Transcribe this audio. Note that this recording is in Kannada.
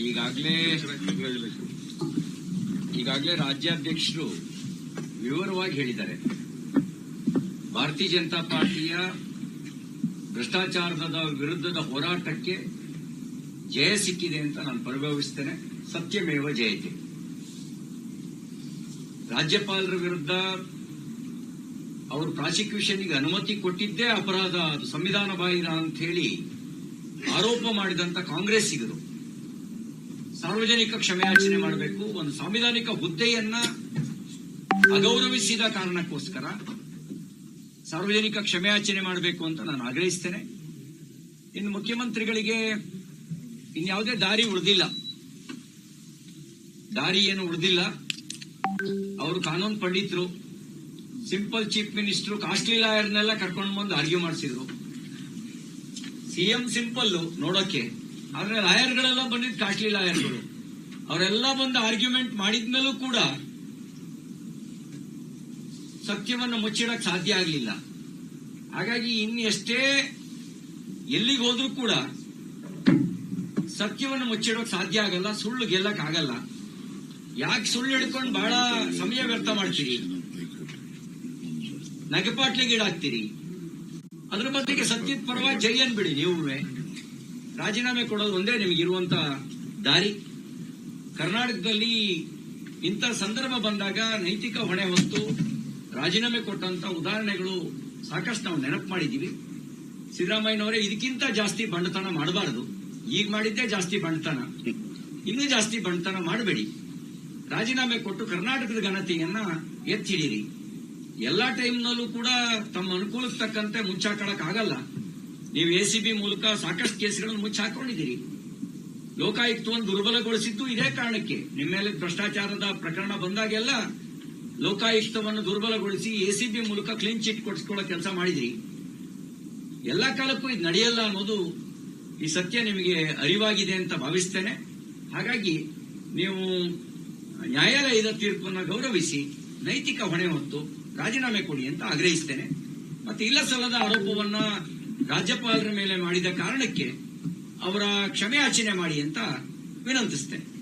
ಈಗಾಗಲೇ ಈಗಾಗಲೇ ರಾಜ್ಯಾಧ್ಯಕ್ಷರು ವಿವರವಾಗಿ ಹೇಳಿದ್ದಾರೆ. ಭಾರತೀಯ ಜನತಾ ಪಾರ್ಟಿಯ ಭ್ರಷ್ಟಾಚಾರದ ವಿರುದ್ಧದ ಹೋರಾಟಕ್ಕೆ ಜಯ ಸಿಕ್ಕಿದೆ ಅಂತ ನಾನು ಪರಿಭಾವಿಸ್ತೇನೆ. ಸತ್ಯಮೇವ ಜಯತೆ. ರಾಜ್ಯಪಾಲರ ವಿರುದ್ಧ ಅವರು ಪ್ರಾಸಿಕ್ಯೂಷನ್ಗೆ ಅನುಮತಿ ಕೊಟ್ಟಿದ್ದೇ ಅಪರಾಧ. ಅದು ಸಂವಿಧಾನ ಬಾಹಿರ ಅಂತ ಹೇಳಿ ಆರೋಪ ಮಾಡಿದಂತ ಕಾಂಗ್ರೆಸ್ಸಿಗರು. ಸಾರ್ವಜನಿಕ ಕ್ಷಮೆಯಾಚನೆ ಮಾಡಬೇಕು. ಒಂದು ಸಾಂವಿಧಾನಿಕ ಹುದ್ದೆಯನ್ನ ಅಗೌರವಿಸಿದ ಕಾರಣಕ್ಕೋಸ್ಕರ ಸಾರ್ವಜನಿಕ ಕ್ಷಮೆಯಾಚನೆ ಮಾಡಬೇಕು ಅಂತ ನಾನು ಆಗ್ರಹಿಸ್ತೇನೆ. ಇನ್ನು ಮುಖ್ಯಮಂತ್ರಿಗಳಿಗೆ ಇನ್ಯಾವುದೇ ದಾರಿ ಉಳಿದಿಲ್ಲ. ದಾರಿ ಏನು ಉಳಿದಿಲ್ಲ. ಅವರು ಕಾನೂನು ಪಂಡಿತರು, ಸಿಂಪಲ್ ಚೀಫ್ ಮಿನಿಸ್ಟರ್, ಕಾಸ್ಟ್ಲಿ ಲಾಯರ್ನೆಲ್ಲ ಕರ್ಕೊಂಡು ಬಂದು ಆರ್ಗ್ಯೂ ಮಾಡಿಸಿದ್ರು. ಸಿಎಂ ಸಿಂಪಲ್ ನೋಡೋಕೆ ಆದ್ರೆ ಲಾಯರ್ಗಳೆಲ್ಲ ಬಂದಿದ್ದು ಕಾಸ್ಟ್ಲಿ ಲಾಯರ್ಗಳು. ಅವರೆಲ್ಲ ಬಂದು ಆರ್ಗ್ಯುಮೆಂಟ್ ಮಾಡಿದ್ಮೇಲೂ ಕೂಡ ಸತ್ಯವನ್ನು ಮುಚ್ಚಿಡಕ್ ಸಾಧ್ಯ ಆಗಲಿಲ್ಲ. ಹಾಗಾಗಿ ಇನ್ನೆಷ್ಟೇ ಎಲ್ಲಿಗೆ ಹೋದ್ರೂ ಕೂಡ ಸತ್ಯವನ್ನು ಮುಚ್ಚಿಡೋಕ್ ಸಾಧ್ಯ ಆಗಲ್ಲ, ಸುಳ್ಳು ಗೆಲ್ಲಕ್ ಆಗಲ್ಲ. ಯಾಕೆ ಸುಳ್ಳು ಹಿಡ್ಕೊಂಡು ಬಹಳ ಸಮಯ ವ್ಯರ್ಥ ಮಾಡ್ತೀರಿ? ನಗೆಪಾಟ್ಲಿಗೀಡಾಗ್ತೀರಿ ಅದ್ರ ಬದಲಿಗೆ ಸತ್ಯದ ಪರವಾಗಿ ಜೈ ಅನ್ಬಿಡಿ ನೀವುವೆ. ರಾಜೀನಾಮೆ ಕೊಡೋದು ಒಂದೇ ನಿಮಗಿರುವಂತ ದಾರಿ. ಕರ್ನಾಟಕದಲ್ಲಿ ಇಂಥ ಸಂದರ್ಭ ಬಂದಾಗ ನೈತಿಕ ಹೊಣೆ ಹೊತ್ತು ರಾಜೀನಾಮೆ ಕೊಟ್ಟಂತ ಉದಾಹರಣೆಗಳು ಸಾಕಷ್ಟು ನಾವು ನೆನಪು ಮಾಡಿದ್ದೀವಿ. ಸಿದ್ದರಾಮಯ್ಯನವರೇ ಇದಕ್ಕಿಂತ ಜಾಸ್ತಿ ಬಂಡತನ ಮಾಡಬಾರದು. ಈಗ ಮಾಡಿದ್ದೇ ಜಾಸ್ತಿ ಬಂಡತನ. ಇನ್ನೂ ಜಾಸ್ತಿ ಬಂಡತನ ಮಾಡಬೇಡಿ. ರಾಜೀನಾಮೆ ಕೊಟ್ಟು ಕರ್ನಾಟಕದ ಘನತೆಯನ್ನ ಎತ್ತಿಡಿರಿ ಎಲ್ಲಾ ಟೈಮ್ನಲ್ಲೂ ಕೂಡ ತಮ್ಮ ಅನುಕೂಲಕ್ಕೆ ತಕ್ಕಂತೆ ಮುಚ್ಚಾಕಳಕ್ ಆಗಲ್ಲ ನೀವು ಎ ಸಿ ಬಿ ಮೂಲಕ ಸಾಕಷ್ಟು ಕೇಸ್ಗಳನ್ನು ಮುಚ್ಚಿ ಹಾಕೊಂಡಿದ್ದೀರಿ. ಲೋಕಾಯುಕ್ತವನ್ನು ದುರ್ಬಲಗೊಳಿಸಿದ್ದು ಇದೇ ಕಾರಣಕ್ಕೆ. ನಿಮ್ಮ ಮೇಲೆ ಭ್ರಷ್ಟಾಚಾರದ ಪ್ರಕರಣ ಬಂದಾಗೆಲ್ಲ ಲೋಕಾಯುಕ್ತವನ್ನು ದುರ್ಬಲಗೊಳಿಸಿ ಎಸಿಬಿ ಮೂಲಕ ಕ್ಲೀನ್ ಚಿಟ್ ಕೊಡಿಸ್ಕೊಳ್ಳೋ ಕೆಲಸ ಮಾಡಿದಿರಿ ಎಲ್ಲ ಕಾಲಕ್ಕೂ ಇದು ನಡೆಯಲ್ಲ ಅನ್ನೋದು ಈ ಸತ್ಯ ನಿಮಗೆ ಅರಿವಾಗಿದೆ ಅಂತ ಭಾವಿಸ್ತೇನೆ. ಹಾಗಾಗಿ ನೀವು ನ್ಯಾಯಾಲಯದ ತೀರ್ಪನ್ನು ಗೌರವಿಸಿ, ನೈತಿಕ ಹೊಣೆ ಹೊತ್ತು ರಾಜೀನಾಮೆ ಕೊಡಿ ಅಂತ ಆಗ್ರಹಿಸ್ತೇನೆ. ಮತ್ತೆ ಇಲ್ಲ ಸಲ್ಲದ ಆರೋಪವನ್ನ ರಾಜ್ಯಪಾಲರ ಮೇಲೆ ಮಾಡಿದ ಕಾರಣಕ್ಕೆ ಅವರ ಕ್ಷಮೆಯಾಚನೆ ಮಾಡಿ ಅಂತ ವಿನಂತಿಸ್ತೇನೆ.